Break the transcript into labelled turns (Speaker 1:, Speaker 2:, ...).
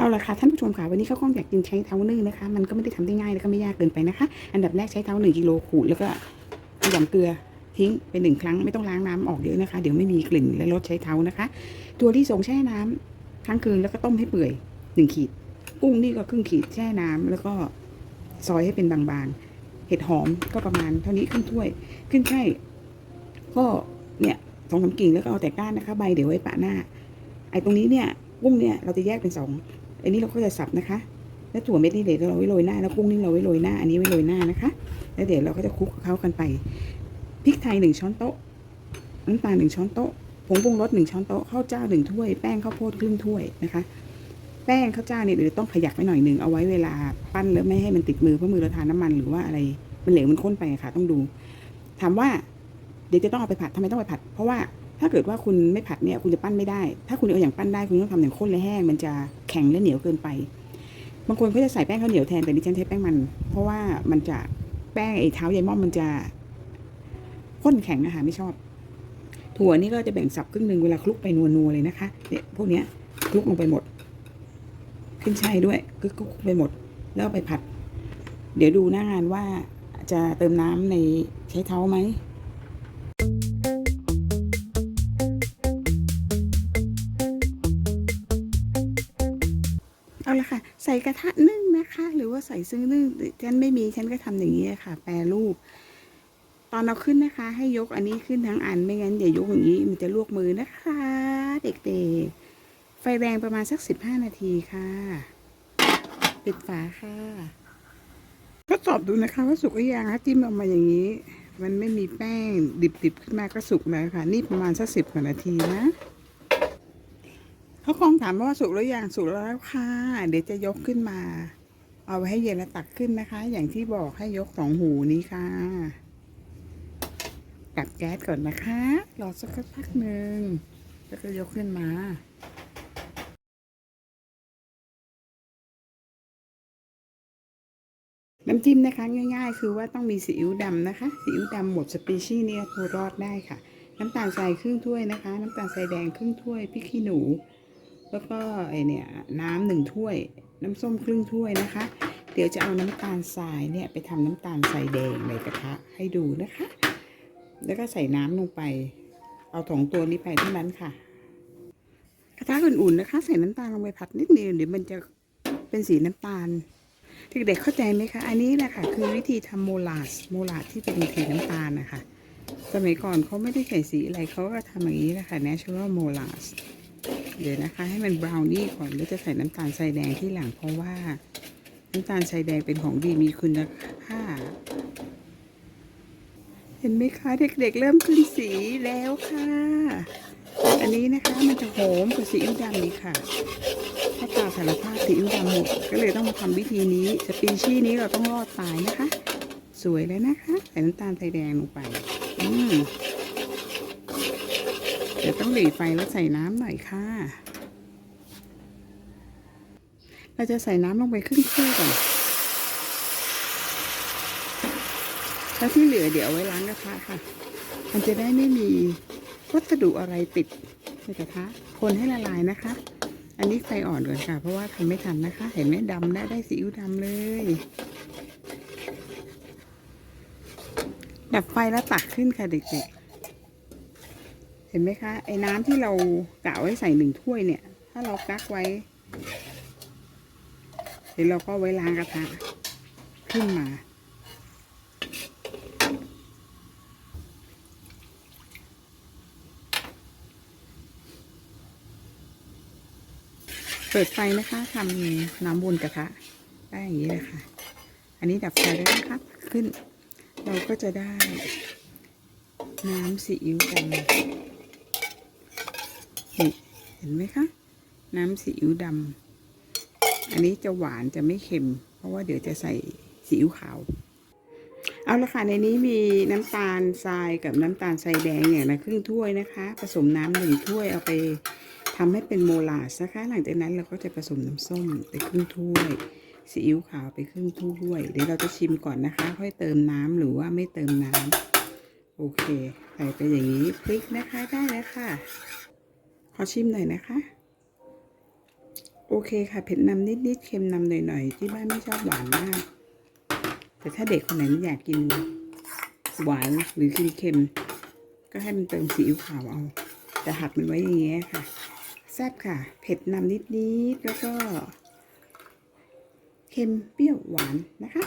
Speaker 1: เอาละค่ะท่านผู้ชมค่ะวันนี้ข้าวกล้องอยากกินใช้เท้านึ่งนะคะ มันก็ไม่ได้ทำได้ง่ายแล้วก็ไม่ยากเกินไปนะคะ อันดับแรกใช้เท้าหนึ่งกิโลขูดแล้วก็หย่ำเกลือทิ้งไปหนึ่งครั้งไม่ต้องล้างน้ำออกเยอะนะคะ เดี๋ยวไม่มีกลิ่นและรสใช้เท้านะคะ ตัวที่ส่งแช่น้ำค้างคืนแล้วก็ต้มให้เปื่อยหนึ่งขีด กุ้งนี่ก็ครึ่งขีดแช่น้ำแล้วก็ซอยให้เป็นบางๆ เห็ดหอมก็ประมาณเท่านี้ครึ่งถ้วยขึ้นไช่ก็เนี่ยสองสามกิ่งแล้วก็เอาแต่ก้านนะคะ ใบเดี๋ยวไว้ปะหน้าไอ้ตรงนี้เนี่ยกุ้งเนี่ยเราจะแยกเป็นสอง อันนี้เราก็จะสับนะคะ แล้วถั่วเม็ดนี่เดี๋ยวเราไว้โรยหน้า แล้วกุ้งนี่เราไว้โรยหน้า อันนี้ไว้โรยหน้านะคะ แล้วเดี๋ยวเราก็จะคลุกเข้ากันไป พริกไทยหนึ่งช้อนโต๊ะ น้ำตาลหนึ่งช้อนโต๊ะ ผงปรุงรสหนึ่งช้อนโต๊ะ ข้าวเจ้าหนึ่งถ้วย แป้งข้าวโพดครึ่งถ้วยนะคะ แป้งข้าวเจ้าเนี่ยเดี๋ยวต้องขยักไว้หน่อยหนึ่งเอาไว้เวลาปั้นแล้วไม่ให้มันติดมือเพราะมือเราทานน้ำมันหรือว่าอะไร มันเหลวมันข้นไปะค่ะ ต้องดู ถามว่าเดี๋ยวจะต้องเอาไปผัดทำไมต้องไปผัด เพราะว่า ถ้าเกิดว่าคุณไม่ผัดเนี่ยคุณจะปั้นไม่ได้ ถ้าคุณเอาอย่างปั้นได้คุณต้องทำอย่างข้นและแห้ง มันจะแข็งและเหนียวเกินไป บางคนเขาจะใส่แป้งข้าวเหนียวแทนแต่ดิฉันใช้แป้งมัน เพราะว่ามันจะแป้งไอ้เท้าใยม่อมมันจะข้นแข็งนะคะไม่ชอบ ถั่วนี่ก็จะแบ่งสับครึ่งหนึ่งเวลาคลุกไปนัวๆเลยนะคะเนี่ยพวกเนี้ยคลุกลงไปหมด ขึ้นช่ายด้วยคลุกไปหมด แล้วไปผัด เดี๋ยวดูหน้างานว่าจะเติมน้ำในใช้เท้าไหม ใส่กระทะนึ่งนะคะ หรือว่าใส่ซึ่งนึ่งฉันไม่มีฉันก็ทำอย่างนี้ค่ะ แปรรูป ตอนเราขึ้นนะคะ ให้ยกอันนี้ขึ้นทั้งอันไม่งั้นอย่ายกอย่างนี้มันจะลวกมือนะคะ เด็กๆ ไฟแรงประมาณสักสิบห้านาทีค่ะ ปิดฝาค่ะทดสอบดูนะคะว่าสุกหรือยังคะจิ้มออกมาอย่างนี้ มันไม่มีแป้งดิบๆขึ้นมาก็สุกแล้วค่ะ นี่ประมาณสักสิบกว่านาทีนะ เขาคงถามว่าสุกหรือยังสุกแล้วค่ะ เดี๋ยวจะยกขึ้นมา เอาไว้ให้เย็นแล้วตักขึ้นนะคะ อย่างที่บอกให้ยกสองหูนี้ค่ะดับแก๊สก่อนนะคะรอสักพักหนึ่งแล้วก็ยกขึ้นมาน้ำจิ้มนะคะง่าย ๆ คือว่าต้องมีซีอิ๊วดำนะคะซีอิ๊วดำหมดสปีชีส์เนี่ยตัวรอดได้ค่ะ น้ำตาลทรายครึ่งถ้วยนะคะ น้ำตาลทรายแดงครึ่งถ้วยพริกขี้หนู แล้วก็ไอเนี่ยน้ำหนึ่งถ้วย น้ำส้มครึ่งถ้วยนะคะ เดี๋ยวจะเอาน้ำตาลทรายเนี่ยไปทำน้ำตาลทรายแดงในกระทะให้ดูนะคะ แล้วก็ใส่น้ำลงไป เอาสองตัวนี้ไปเท่านั้นค่ะ กระทะอุ่นๆนะคะ ใส่น้ำตาลลงไปผัดนิดนึงเดี๋ยวมันจะเป็นสีน้ำตาลเด็กๆเข้าใจไหมคะ อันนี้แหละค่ะ คือวิธีทำโมลาสโมลาสที่เป็นสีน้ำตาลนะคะ สมัยก่อนเขาไม่ได้ใส่สีอะไรเขาก็ทำอย่างนี้แหละค่ะ natural molas เดี๋ยวนะคะ ให้มันบราวนี่ก่อนแล้วจะใส่น้ำตาลทรายแดงที่หลังเพราะว่าน้ำตาลทรายแดงเป็นของดีมีคุณค่าเห็นไหมคะเด็กๆเริ่มขึ้นสีแล้วค่ะ อันนี้นะคะมันจะหอมกว่าซีอิ๊วดำนี่ค่ะถ้าตาสารภาพซีอิ๊วดำหมดก็เลยต้องมาทำวิธีนี้สปีชีส์นี้เราต้องรอดตายนะคะ สวยแล้วนะคะ ใส่น้ำตาลทรายแดงลงไป อืม หลีไฟแล้วใส่น้ำหน่อยค่ะ เราจะใส่น้ำลงไปครึ่งถ้วยก่อน แล้วที่เหลือเดี๋ยวไว้ล้างกระทะค่ะ มันจะได้ไม่มีวัสดุอะไรติดในกระทะ คนให้ละลายนะคะ อันนี้ไฟอ่อนก่อนค่ะ เพราะว่าทำไม่ทันนะคะ เห็นไหมดำได้ได้สีอิ๊วดำเลยดับไฟแล้วตักขึ้นค่ะเด็กๆ เห็นไหมคะ ไอ้น้ำที่เรากะไว้ใส่หนึ่งถ้วยเนี่ย ถ้าเรากักไว้ เดี๋ยวเราก็ไว้ล้างกระทะขึ้นมา เปิดไฟนะคะทำน้ำวนกระทะได้อย่างนี้เลยค่ะ อันนี้ดับไฟแล้นะคะขึ้น เราก็จะได้น้ำซีอิ๊วดำ นี่เห็นไหมคะ น้ำซีอิ๊วดำอันนี้จะหวานจะไม่เค็ม เพราะว่าเดี๋ยวจะใส่ซีอิ๊วขาว เอาละค่ะในนี้มีน้ำตาลทรายกับน้ำตาลทรายแดงอย่างละครึ่งถ้วยนะคะ ผสมน้ำหนึ่งถ้วยเอาไปทำให้เป็นโมลาสนะคะ หลังจากนั้นเราก็จะผสมน้ำส้มไปครึ่งถ้วยซีอิ๊วขาวไปครึ่งถ้วย เดี๋ยวเราจะชิมก่อนนะคะ ค่อยเติมน้ำหรือว่าไม่เติมน้ำโอเค ใส่ไปอย่างนี้พลิกนะคะได้แล้วค่ะ อชิมหน่อยนะคะ โอเคค่ะ เผ็ดนำนิดๆเค็มนำหน่อยๆ ที่บ้านไม่ชอบหวานมาก แต่ถ้าเด็กคนไหนไม่อยากกินหวานหรือกินเค็ม ก็ให้มันเติมซีอิ๊วขาวเอา แต่หักมันไว้อย่างเงี้ยค่ะ แซ่บค่ะ เผ็ดนำนิดๆ แล้วก็ เค็มเปรี้ยวหวานนะคะ